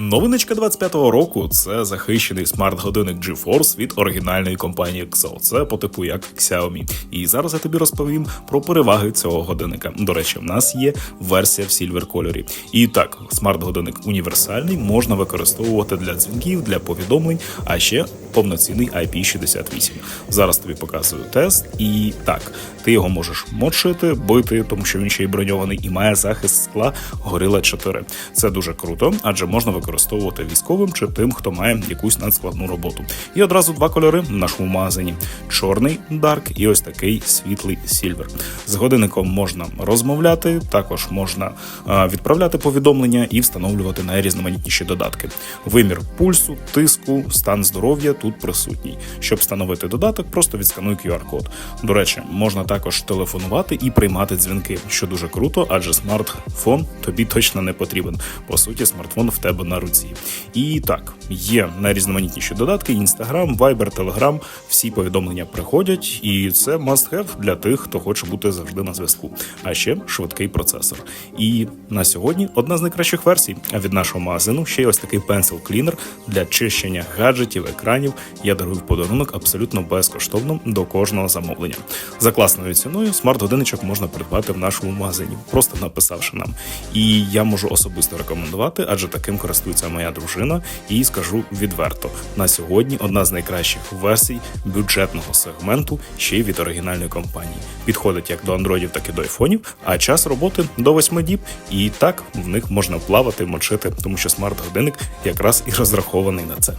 Новиночка 25-го року це захищений смарт-годинник GeForce від оригінальної компанії Xo. Це по типу як Xiaomi. І зараз я тобі розповім про переваги цього годинника. До речі, в нас є версія в сільвер кольорі. І так, смарт-годинник універсальний можна використовувати для дзвінків, для повідомлень, а ще повноцінний IP68. Зараз тобі показую тест, і так, ти його можеш мочити, бити, тому що він ще й броньований і має захист скла Gorilla 4. Це дуже круто, адже можна використовувати військовим чи тим, хто має якусь надскладну роботу. І одразу два кольори в нашому магазині: чорний Dark і ось такий світлий Silver. З годинником можна розмовляти, також можна відправляти повідомлення і встановлювати найрізноманітніші додатки. Вимір пульсу, тиску, стан здоров'я тут присутній. Щоб встановити додаток, просто відскануй QR-код. До речі, можна також телефонувати і приймати дзвінки, що дуже круто, адже смартфон тобі точно не потрібен. По суті, смартфон в тебе на руці. І так, є найрізноманітніші додатки: Instagram, Viber, Telegram. Всі повідомлення приходять, і це must have для тих, хто хоче бути завжди на зв'язку. А ще швидкий процесор. І на сьогодні одна з найкращих версій. А від нашого магазину ще й ось такий Pencil Cleaner для чищення гаджетів, екранів. Я дарую подарунок абсолютно безкоштовно до кожного замовлення. За класною ціною смарт-годинничок можна придбати в нашому магазині, просто написавши нам. І я можу особисто рекомендувати, адже таким користується моя дружина, і скажу відверто: на сьогодні одна з найкращих версій бюджетного сегменту ще й від оригінальної компанії. Підходить як до андроїдів, так і до айфонів, а час роботи до 8 діб. І так в них можна плавати, мочити, тому що смарт-годинник якраз і розрахований на це.